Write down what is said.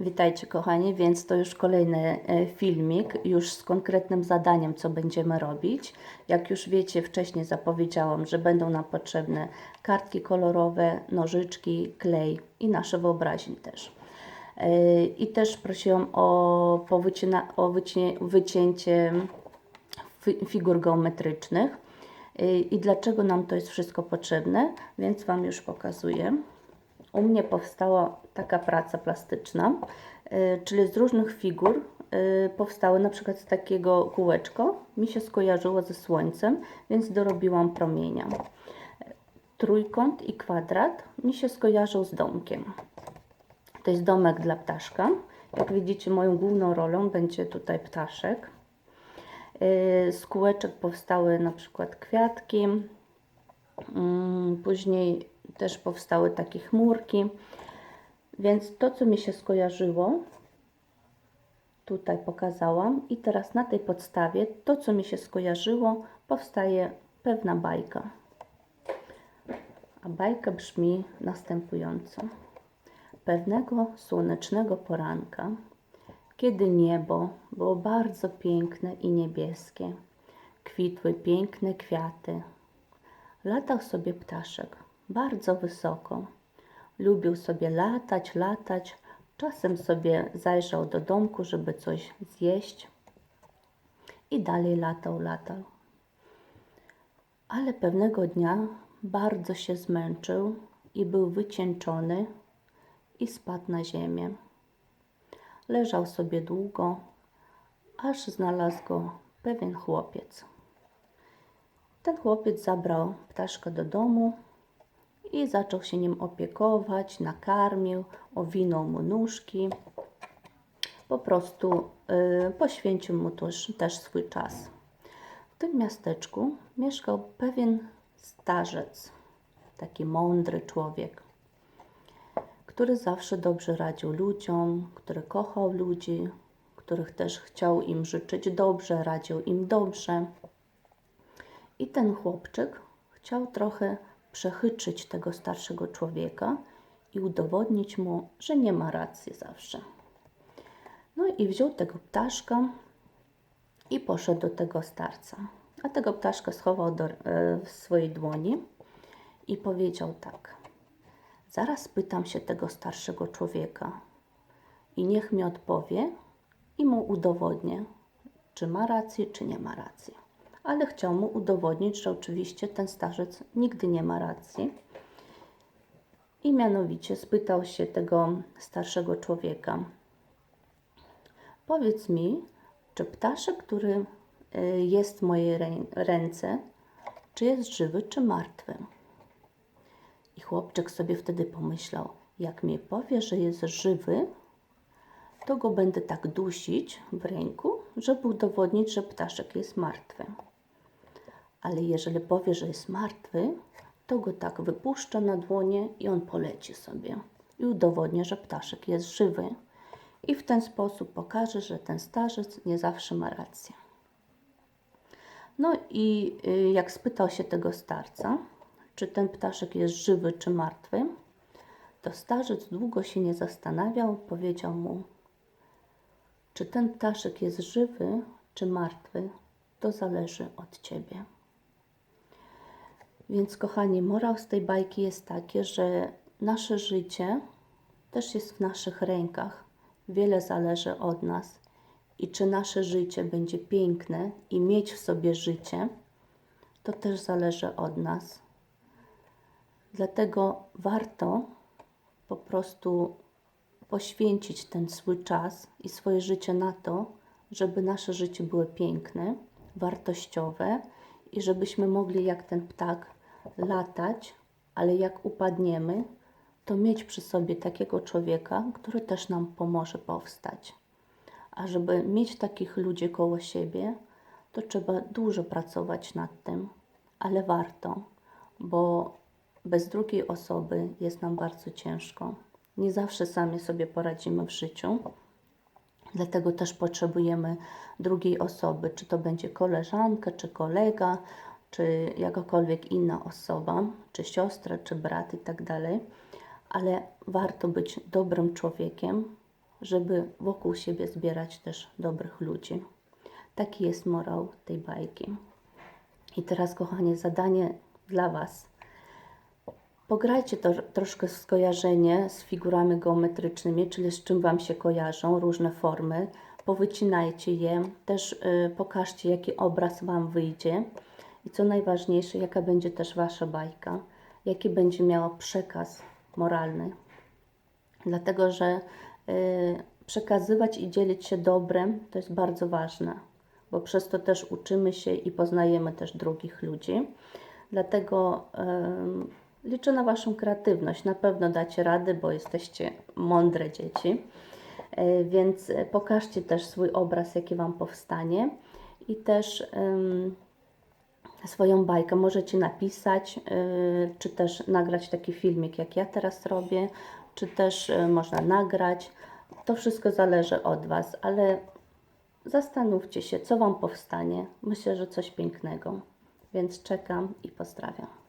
Witajcie kochani, więc to już kolejny e, filmik, już z konkretnym zadaniem, co będziemy robić. Jak już wiecie, wcześniej zapowiedziałam, że będą nam potrzebne kartki kolorowe, nożyczki, klej i nasze wyobraźnie też. E, I też prosiłam o, o wycię, wycięcie fi- figur geometrycznych. E, I dlaczego nam to jest wszystko potrzebne, więc Wam już pokazuję u mnie powstała taka praca plastyczna, y, czyli z różnych figur y, powstały na przykład z takiego kółeczko, mi się skojarzyło ze słońcem, więc dorobiłam promienia. Trójkąt i kwadrat mi się skojarzył z domkiem. To jest domek dla ptaszka. Jak widzicie, moją główną rolą będzie tutaj ptaszek. Y, Z kółeczek powstały na przykład kwiatki, Mm, Później też powstały takie chmurki. Więc to, co mi się skojarzyło, tutaj pokazałam. I teraz na tej podstawie, to, co mi się skojarzyło, powstaje pewna bajka. A bajka brzmi następująco. Pewnego słonecznego poranka, kiedy niebo było bardzo piękne i niebieskie, kwitły piękne kwiaty, Latał sobie ptaszek bardzo wysoko. Lubił sobie latać, latać. Czasem sobie zajrzał do domku, żeby coś zjeść. I dalej latał, latał. Ale pewnego dnia bardzo się zmęczył i był wycieńczony i spadł na ziemię. Leżał sobie długo, aż znalazł go pewien chłopiec. Ten chłopiec zabrał ptaszka do domu i zaczął się nim opiekować, nakarmił, owinął mu nóżki. Po prostu y, poświęcił mu też, też swój czas. W tym miasteczku mieszkał pewien starzec, taki mądry człowiek, który zawsze dobrze radził ludziom, który kochał ludzi, których też chciał im życzyć dobrze, radził im dobrze. I ten chłopczyk chciał trochę przechytrzyć tego starszego człowieka i udowodnić mu, że nie ma racji zawsze. No i wziął tego ptaszka i poszedł do tego starca. A tego ptaszka schował do, e, w swojej dłoni i powiedział tak: Zaraz pytam się tego starszego człowieka i niech mi odpowie i mu udowodnię, czy ma rację, czy nie ma racji ale chciał mu udowodnić, że oczywiście ten starzec nigdy nie ma racji. I mianowicie spytał się tego starszego człowieka: Powiedz mi, czy ptaszek, który y, jest w mojej rę- ręce, czy jest żywy, czy martwy? I chłopczyk sobie wtedy pomyślał: Jak mi powie, że jest żywy, to go będę tak dusić w ręku, żeby udowodnić, że ptaszek jest martwy. Ale jeżeli powie, że jest martwy, to go tak wypuszczę na dłonie i on poleci sobie i udowodnię, że ptaszek jest żywy. I w ten sposób pokaże, że ten starzec nie zawsze ma rację. No i y, jak spytał się tego starca, czy ten ptaszek jest żywy czy martwy, to starzec długo się nie zastanawiał, powiedział mu: Czy ten ptaszek jest żywy czy martwy, to zależy od ciebie. Więc, kochani, morał z tej bajki jest taki, że nasze życie też jest w naszych rękach. Wiele zależy od nas. I czy nasze życie będzie piękne i mieć w sobie życie, to też zależy od nas. Dlatego warto po prostu poświęcić ten swój czas i swoje życie na to, żeby nasze życie było piękne, wartościowe i żebyśmy mogli jak ten ptak latać, ale jak upadniemy, to mieć przy sobie takiego człowieka, który też nam pomoże powstać. A żeby mieć takich ludzi koło siebie, to trzeba dużo pracować nad tym, ale warto, bo bez drugiej osoby jest nam bardzo ciężko. Nie zawsze sami sobie poradzimy w życiu. Dlatego też potrzebujemy drugiej osoby, czy to będzie koleżanka, czy kolega, czy jakakolwiek inna osoba, czy siostra, czy brat i tak dalej. Ale warto być dobrym człowiekiem, żeby wokół siebie zbierać też dobrych ludzi. Taki jest morał tej bajki. I teraz, kochanie, zadanie dla Was. Pograjcie to, troszkę skojarzenie z figurami geometrycznymi, czyli z czym Wam się kojarzą, różne formy. Powycinajcie je, też y, pokażcie, jaki obraz Wam wyjdzie. I co najważniejsze, jaka będzie też Wasza bajka, jaki będzie miała przekaz moralny. Dlatego, że y, przekazywać i dzielić się dobrem to jest bardzo ważne, bo przez to też uczymy się i poznajemy też drugich ludzi. Dlatego liczę na Waszą kreatywność. Na pewno dacie rady, bo jesteście mądre dzieci. Y, Więc y, pokażcie też swój obraz, jaki Wam powstanie i też swoją bajkę możecie napisać, y, czy też nagrać taki filmik, jak ja teraz robię, czy też y, można nagrać. To wszystko zależy od Was, ale zastanówcie się, co Wam powstanie. Myślę, że coś pięknego. Więc czekam i pozdrawiam.